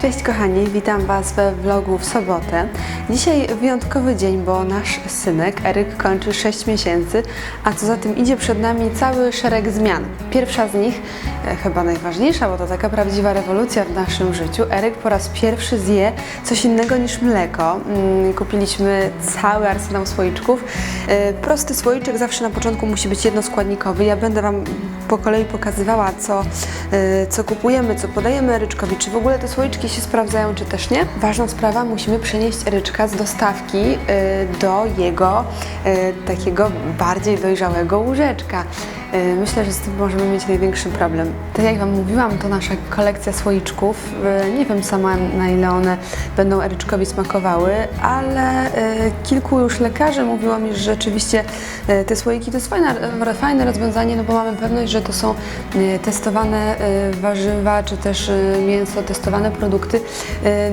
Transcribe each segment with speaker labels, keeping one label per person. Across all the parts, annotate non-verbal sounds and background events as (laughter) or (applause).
Speaker 1: Cześć kochani, witam Was we vlogu w sobotę. Dzisiaj wyjątkowy dzień, bo nasz synek Eryk kończy 6 miesięcy, a co za tym idzie przed nami cały szereg zmian. Pierwsza z nich, e, chyba najważniejsza, bo to taka prawdziwa rewolucja w naszym życiu. Eryk po raz pierwszy zje coś innego niż mleko. Mm, Kupiliśmy cały arsenał słoiczków. E, Prosty słoiczek zawsze na początku musi być jednoskładnikowy. Ja będę Wam po kolei pokazywała, co, y, co kupujemy, co podajemy Eryczkowi, czy w ogóle te słoiczki się sprawdzają, czy też nie. Ważna sprawa, musimy przenieść Eryczka z dostawki y, do jego y, takiego bardziej dojrzałego łóżeczka. Y, Myślę, że z tym możemy mieć największy problem. Tak jak Wam mówiłam, to nasza kolekcja słoiczków. Y, Nie wiem sama, na ile one będą Eryczkowi smakowały, ale y, kilku już lekarzy mówiło mi, że rzeczywiście te słoiki to jest fajne, fajne rozwiązanie, no bo mamy pewność, że to są testowane warzywa, czy też mięso, testowane produkty,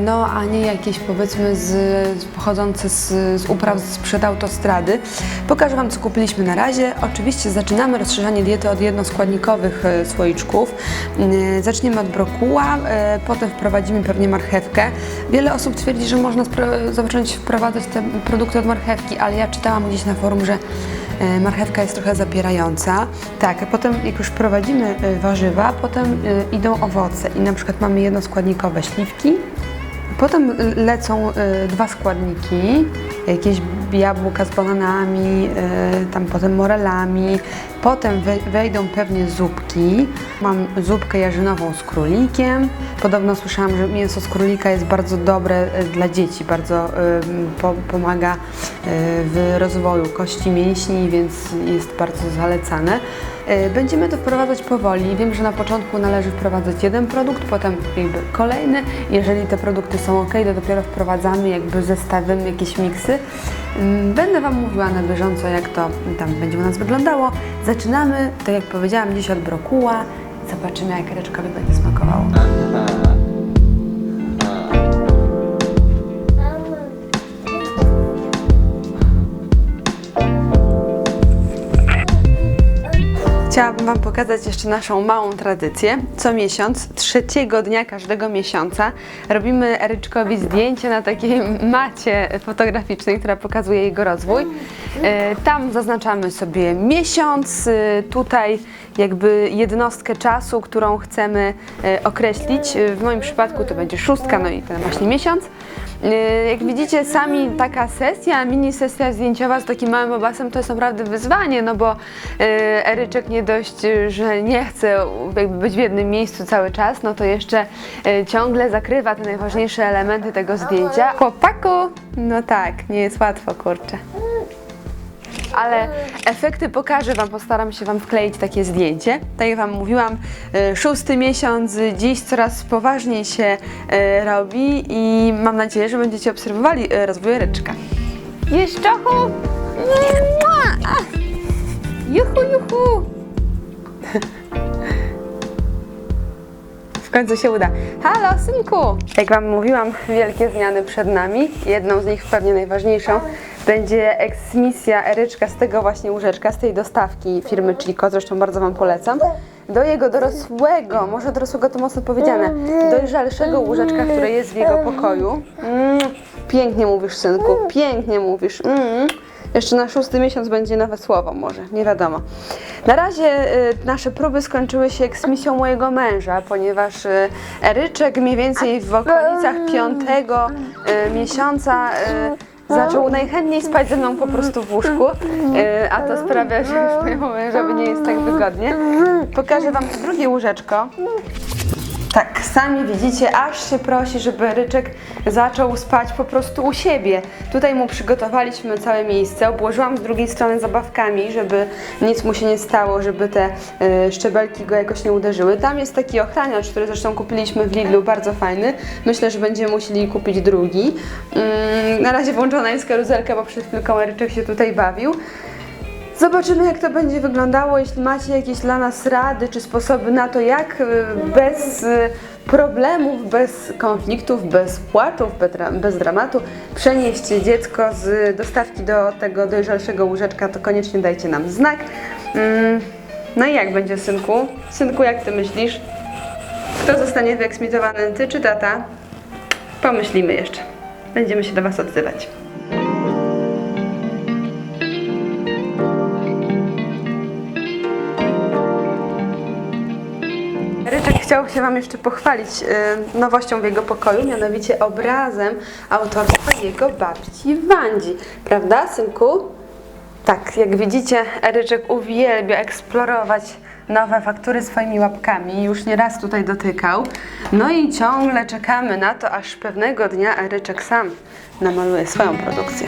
Speaker 1: no a nie jakieś powiedzmy z, pochodzące z, z upraw sprzed autostrady. Pokażę Wam, co kupiliśmy na razie. Oczywiście zaczynamy rozszerzanie diety od jednoskładnikowych y, słoiczków. Y, Zaczniemy od brokuła, y, potem wprowadzimy pewnie marchewkę. Wiele osób twierdzi, że można zacząć wprowadzać te produkty od marchewki, ale ja czytałam gdzieś na forum, że E, Marchewka jest trochę zapierająca. Tak, potem jak już prowadzimy e, warzywa, potem e, idą owoce i na przykład mamy jednoskładnikowe śliwki. Potem e, lecą e, dwa składniki, jakieś jabłka z bananami, e, tam potem morelami. Potem we- wejdą pewnie zupki. Mam zupkę jarzynową z królikiem. Podobno słyszałam, że mięso z królika jest bardzo dobre e, dla dzieci, bardzo e, po, pomaga w rozwoju kości mięśni, więc jest bardzo zalecane. E, Będziemy to wprowadzać powoli. Wiem, że na początku należy wprowadzać jeden produkt, potem jakby kolejny. Jeżeli te produkty są ok, to dopiero wprowadzamy jakby zestawem jakieś miksy. Mm, Będę Wam mówiła na bieżąco, jak to tam będzie u nas wyglądało. Zaczynamy, tak jak powiedziałam, dziś od brokuła. Zobaczymy, jak reczkowi będzie smakowało. Chciałabym Wam pokazać jeszcze naszą małą tradycję. Co miesiąc, trzeciego dnia każdego miesiąca robimy Eryczkowi zdjęcie na takiej macie fotograficznej, która pokazuje jego rozwój. E, Tam zaznaczamy sobie miesiąc, e, tutaj jakby jednostkę czasu, którą chcemy e, określić. E, W moim przypadku to będzie szóstka, no i ten właśnie miesiąc. E, Jak widzicie, sami taka sesja, mini sesja zdjęciowa z takim małym obasem to jest naprawdę wyzwanie, no bo Eryczek nie dość, że nie chce jakby być w jednym miejscu cały czas, no to jeszcze ciągle zakrywa te najważniejsze elementy tego zdjęcia. Chłopaku! No tak, nie jest łatwo, kurczę. Ale efekty pokażę Wam, postaram się Wam wkleić takie zdjęcie. Tak jak Wam mówiłam, e, szósty miesiąc, dziś coraz poważniej się e, robi i mam nadzieję, że będziecie obserwowali e, rozwój ryczka. Jeszczochu! Juchu, juchu! W końcu się uda. Halo, synku! Jak Wam mówiłam, wielkie zmiany przed nami. Jedną z nich, pewnie najważniejszą, będzie eksmisja Eryczka z tego właśnie łóżeczka, z tej dostawki firmy Chico, zresztą bardzo Wam polecam, do jego dorosłego, może dorosłego to mocno powiedziane, dojrzalszego łóżeczka, które jest w jego pokoju. Mm, pięknie mówisz, synku, pięknie mówisz. Mm. Jeszcze na szósty miesiąc będzie nowe słowo może, nie wiadomo. Na razie y, nasze próby skończyły się eksmisją mojego męża, ponieważ y, Eryczek mniej więcej w okolicach piątego y, miesiąca y, zaczął najchętniej spać ze mną po prostu w łóżku, y, a to sprawia, że już mojemu mężowi nie jest tak wygodnie. Pokażę Wam drugie łóżeczko. Tak, sami widzicie, aż się prosi, żeby Ryczek zaczął spać po prostu u siebie. Tutaj mu przygotowaliśmy całe miejsce, obłożyłam z drugiej strony zabawkami, żeby nic mu się nie stało, żeby te y, szczebelki go jakoś nie uderzyły. Tam jest taki ochraniacz, który zresztą kupiliśmy w Lidlu, bardzo fajny. Myślę, że będziemy musieli kupić drugi. Ym, na razie włączona jest karuzelka, bo przed chwilką Ryczek się tutaj bawił. Zobaczymy, jak to będzie wyglądało. Jeśli macie jakieś dla nas rady czy sposoby na to, jak y, bez y, problemów, bez konfliktów, bez płaczów, bez dramatu przenieść dziecko z dostawki do tego dojrzalszego łóżeczka, to koniecznie dajcie nam znak. Mm, No i jak będzie, synku? Synku, jak ty myślisz? Kto zostanie wyeksmitowany, ty czy tata? Pomyślimy jeszcze. Będziemy się do Was odzywać. Się Wam jeszcze pochwalić y, nowością w jego pokoju, mianowicie obrazem autorstwa jego babci Wandzi. Prawda, synku? Tak, jak widzicie, Eryczek uwielbia eksplorować nowe faktury swoimi łapkami. Już nieraz tutaj dotykał. No i ciągle czekamy na to, aż pewnego dnia Eryczek sam namaluje swoją produkcję.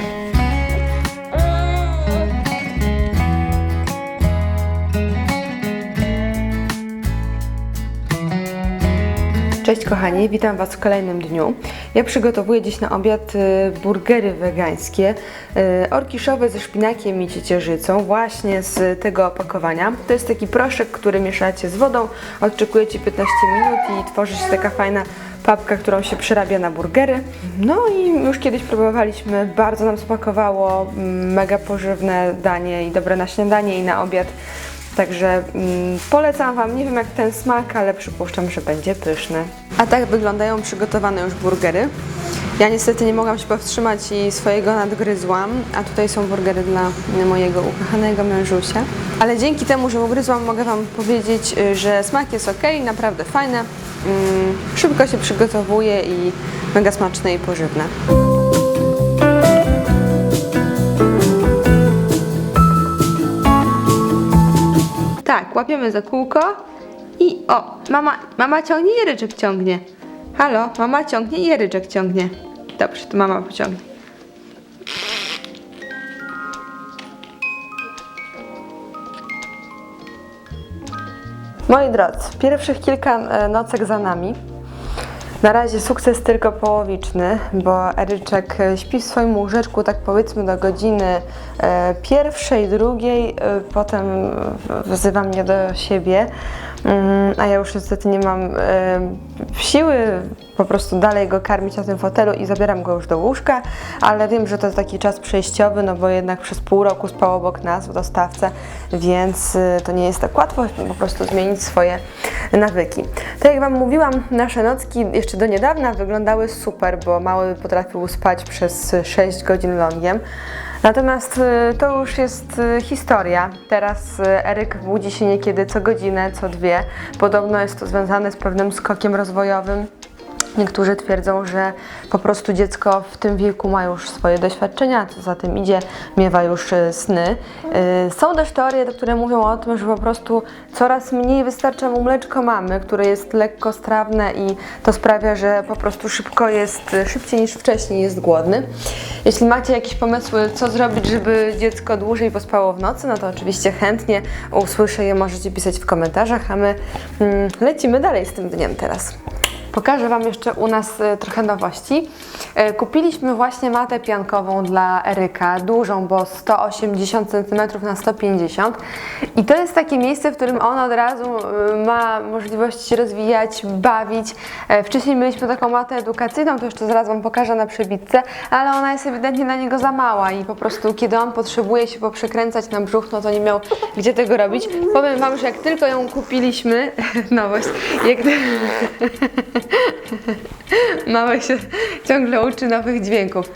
Speaker 1: Cześć kochani, witam Was w kolejnym dniu. Ja przygotowuję dziś na obiad y, burgery wegańskie, y, orkiszowe ze szpinakiem i ciecierzycą, właśnie z tego opakowania. To jest taki proszek, który mieszacie z wodą, odczekujecie 15 minut i tworzy się taka fajna papka, którą się przerabia na burgery. No i już kiedyś próbowaliśmy, bardzo nam smakowało, mm, mega pożywne danie i dobre na śniadanie i na obiad. Także mm, polecam Wam, nie wiem jak ten smak, ale przypuszczam, że będzie pyszny. A tak wyglądają przygotowane już burgery. Ja niestety nie mogłam się powstrzymać i swojego nadgryzłam, a tutaj są burgery dla mojego ukochanego mężusia. Ale dzięki temu, że ugryzłam, mogę Wam powiedzieć, y, że smak jest ok, naprawdę fajne, mm, szybko się przygotowuje i mega smaczne i pożywne. Tak, łapiemy za kółko i o, mama, mama ciągnie i ryczek ciągnie. Halo, mama ciągnie i ryczek ciągnie. Dobrze, to mama pociągnie. Moi drodzy, pierwszych kilka e, nocek za nami. Na razie sukces tylko połowiczny, bo Eryczek e, śpi w swoim łóżeczku tak powiedzmy do godziny e, pierwszej, drugiej, e, potem wzywa mnie do siebie, a ja już niestety nie mam siły po prostu dalej go karmić na tym fotelu i zabieram go już do łóżka, ale wiem, że to taki czas przejściowy, no bo jednak przez pół roku spał obok nas w dostawce, więc e, to nie jest tak łatwo po prostu zmienić swoje nawyki. Tak jak Wam mówiłam, nasze nocki jeszcze do niedawna wyglądały super, bo mały potrafił spać przez 6 godzin longiem. Natomiast y, to już jest y, historia. Teraz y, Eryk budzi się niekiedy co godzinę, co dwie. Podobno jest to związane z pewnym skokiem rozwojowym. Niektórzy twierdzą, że po prostu dziecko w tym wieku ma już swoje doświadczenia, co za tym idzie, miewa już y, sny. Y, Są też teorie, które mówią o tym, że po prostu coraz mniej wystarcza mu mleczko mamy, które jest lekko strawne i to sprawia, że po prostu szybko jest, y, szybciej niż wcześniej jest głodny. Jeśli macie jakieś pomysły, co zrobić, żeby dziecko dłużej pospało w nocy, no to oczywiście chętnie usłyszę je, możecie pisać w komentarzach, a my mm, lecimy dalej z tym dniem teraz. Pokażę Wam jeszcze u nas e, trochę nowości. E, Kupiliśmy właśnie matę piankową dla Eryka, dużą, bo 180 cm na 150 i to jest takie miejsce, w którym on od razu e, ma możliwość się rozwijać, bawić. Wcześniej mieliśmy taką matę edukacyjną, to jeszcze zaraz Wam pokażę na przebitce, ale ona jest ewidentnie na niego za mała i po prostu kiedy on potrzebuje się poprzekręcać na brzuch, no to nie miał gdzie tego robić. Powiem Wam, że jak tylko ją kupiliśmy, (laughs) nowość, jak (laughs) Małe się ciągle uczy nowych dźwięków.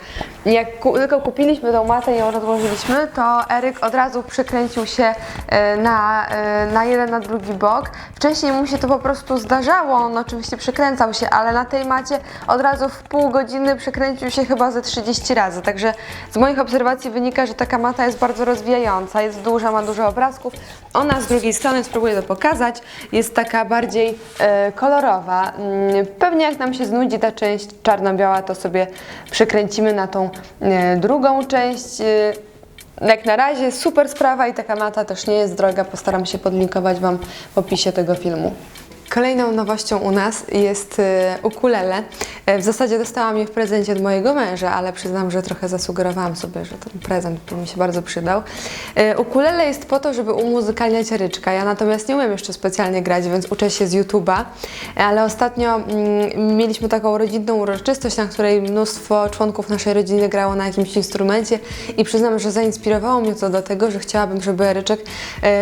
Speaker 1: Jak ku, tylko kupiliśmy tą matę i ją rozłożyliśmy, to Eryk od razu przykręcił się e, na, e, na jeden, na drugi bok. Wcześniej mu się to po prostu zdarzało, on oczywiście przykręcał się, ale na tej macie od razu w pół godziny przykręcił się chyba ze 30 razy. Także z moich obserwacji wynika, że taka mata jest bardzo rozwijająca, jest duża, ma dużo obrazków. Ona z drugiej strony, spróbuję to pokazać, jest taka bardziej e, kolorowa. Pewnie jak nam się znudzi ta część czarno-biała, to sobie przekręcimy na tą e, drugą część. E, jak na razie super sprawa i taka mata też nie jest droga. Postaram się podlinkować Wam w opisie tego filmu. Kolejną nowością u nas jest e, ukulele. E, W zasadzie dostałam je w prezencie od mojego męża, ale przyznam, że trochę zasugerowałam sobie, że ten prezent by mi się bardzo przydał. E, Ukulele jest po to, żeby umuzykalniać ryczka. Ja natomiast nie umiem jeszcze specjalnie grać, więc uczę się z YouTube'a, E, ale ostatnio mm, mieliśmy taką rodzinną uroczystość, na której mnóstwo członków naszej rodziny grało na jakimś instrumencie i przyznam, że zainspirowało mnie to do tego, że chciałabym, żeby ryczek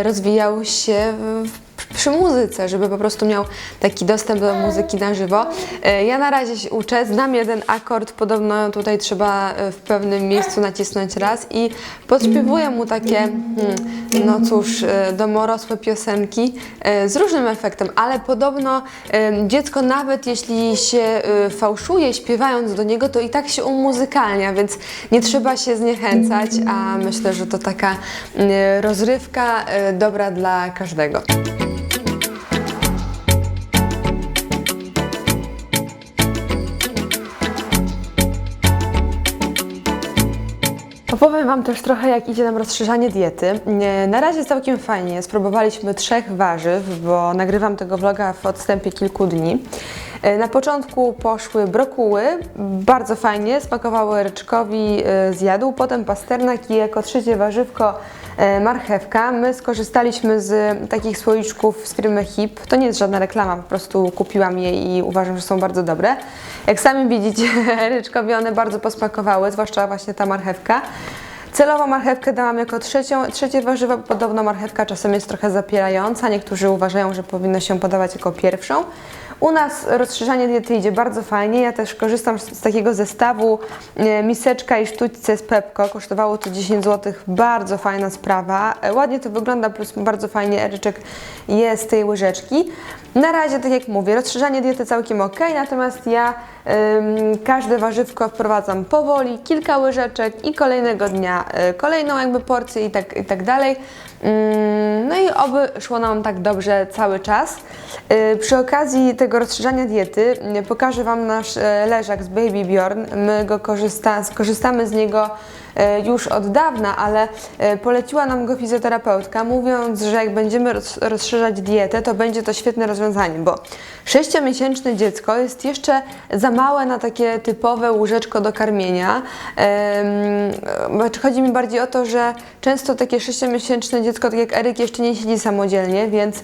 Speaker 1: rozwijał się w przy muzyce, żeby po prostu miał taki dostęp do muzyki na żywo. E, Ja na razie się uczę, znam jeden akord, podobno tutaj trzeba e, w pewnym miejscu nacisnąć raz i podśpiewuję mu takie, hmm, no cóż, e, domorosłe piosenki z różnym efektem, ale podobno dziecko nawet jeśli się fałszuje śpiewając do niego, to i tak się umuzykalnia, więc nie trzeba się zniechęcać, a myślę, że to taka e, rozrywka dobra dla każdego. Opowiem Wam też trochę, jak idzie nam rozszerzanie diety. Na razie całkiem fajnie. Spróbowaliśmy trzech warzyw, bo nagrywam tego vloga w odstępie kilku dni. E, Na początku poszły brokuły, bardzo fajnie, smakowały ryczkowi, e, zjadł. Potem pasternak i jako trzecie warzywko e, marchewka. My skorzystaliśmy z takich słoiczków z firmy HIP. To nie jest żadna reklama, po prostu kupiłam je i uważam, że są bardzo dobre. Jak sami widzicie, (laughs) ryczkowi one bardzo posmakowały, zwłaszcza właśnie ta marchewka. Celowo marchewkę dałam jako trzecią, trzecie warzywo, bo podobno marchewka czasem jest trochę zapierająca. Niektórzy uważają, że powinno się podawać jako pierwszą. U nas rozszerzanie diety idzie bardzo fajnie. Ja też korzystam z, z takiego zestawu e, miseczka i sztućce z Pepko. Kosztowało to 10 zł. Bardzo fajna sprawa. E, Ładnie to wygląda, plus bardzo fajnie eryczek jest z tej łyżeczki. Na razie, tak jak mówię, rozszerzanie diety całkiem ok, natomiast ja każde warzywko wprowadzam powoli, kilka łyżeczek i kolejnego dnia y, kolejną jakby porcję i tak, i tak dalej. Ym, No i oby szło nam tak dobrze cały czas. Y, Przy okazji tego rozszerzania diety y, pokażę Wam nasz y, leżak z Baby Bjorn. My go korzysta, skorzystamy z niego już od dawna, ale e, poleciła nam go fizjoterapeutka, mówiąc, że jak będziemy roz, rozszerzać dietę, to będzie to świetne rozwiązanie, bo 6-miesięczne dziecko jest jeszcze za małe na takie typowe łóżeczko do karmienia. Znaczy chodzi mi bardziej o to, że często takie 6-miesięczne dziecko, tak jak Eryk, jeszcze nie siedzi samodzielnie, więc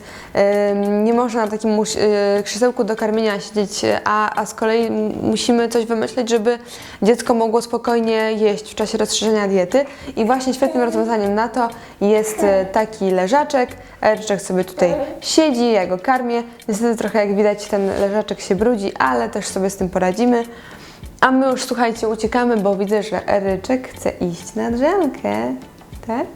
Speaker 1: nie można na takim e, krzesełku do karmienia siedzieć, a, a z kolei musimy coś wymyśleć, żeby dziecko mogło spokojnie jeść w czasie rozszerzenia diety. I właśnie świetnym rozwiązaniem na to jest e, taki leżaczek. Eryczek sobie tutaj siedzi, ja go karmię. Niestety trochę jak widać ten leżaczek się brudzi, ale też sobie z tym poradzimy. A my już słuchajcie, uciekamy, bo widzę, że Eryczek chce iść na drzemkę. Tak?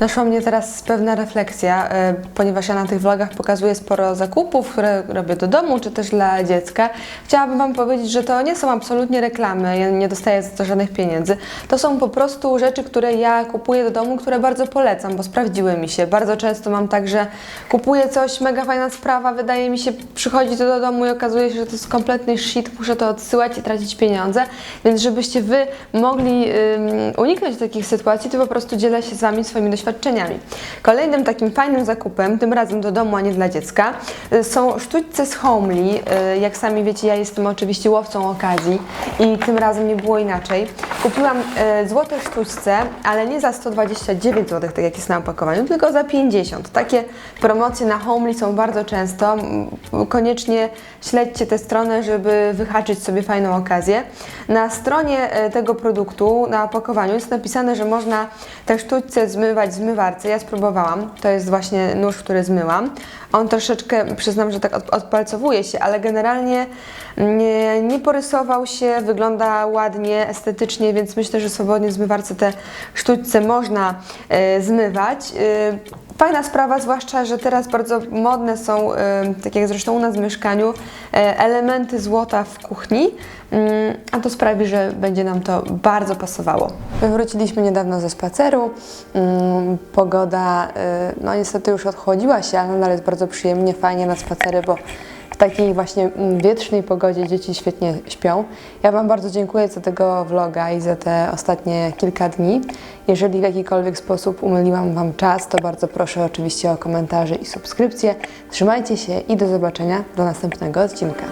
Speaker 1: Naszła mnie teraz pewna refleksja, e, ponieważ ja na tych vlogach pokazuję sporo zakupów, które robię do domu, czy też dla dziecka. Chciałabym Wam powiedzieć, że to nie są absolutnie reklamy, ja nie dostaję za to żadnych pieniędzy. To są po prostu rzeczy, które ja kupuję do domu, które bardzo polecam, bo sprawdziły mi się. Bardzo często mam tak, że kupuję coś, mega fajna sprawa, wydaje mi się, przychodzi to do domu i okazuje się, że to jest kompletny shit, muszę to odsyłać i tracić pieniądze. Więc żebyście Wy mogli ym, uniknąć takich sytuacji, to po prostu dzielę się z Wami swoimi doświadczeniami. Kolejnym takim fajnym zakupem, tym razem do domu, a nie dla dziecka, y, są sztućce z Homely. Y, Jak sami wiecie, ja jestem oczywiście łowcą okazji i tym razem nie było inaczej. Kupiłam y, złote sztućce, ale nie za 129 zł, tak jak jest na opakowaniu, tylko za 50. Takie promocje na Homely są bardzo często. Koniecznie śledźcie tę stronę, żeby wyhaczyć sobie fajną okazję. Na stronie e, tego produktu, na opakowaniu jest napisane, że można te sztućce zmywać w zmywarce. Ja spróbowałam. To jest właśnie nóż, który zmyłam. On troszeczkę, przyznam, że tak od, odpalcowuje się, ale generalnie nie, nie porysował się, wygląda ładnie, estetycznie, więc myślę, że swobodnie w zmywarce te sztućce można e, zmywać. E, Fajna sprawa, zwłaszcza, że teraz bardzo modne są, tak jak zresztą u nas w mieszkaniu, e, elementy złota w kuchni, mm, a to sprawi, że będzie nam to bardzo pasowało. Wróciliśmy niedawno ze spaceru. mm, Pogoda, e, no niestety już odchłodziła się, ale nadal jest bardzo przyjemnie, fajnie na spacery, bo takiej właśnie mm, wietrznej pogodzie dzieci świetnie śpią. Ja Wam bardzo dziękuję za tego vloga i za te ostatnie kilka dni. Jeżeli w jakikolwiek sposób umyliłam Wam czas, to bardzo proszę oczywiście o komentarze i subskrypcje. Trzymajcie się i do zobaczenia do następnego odcinka.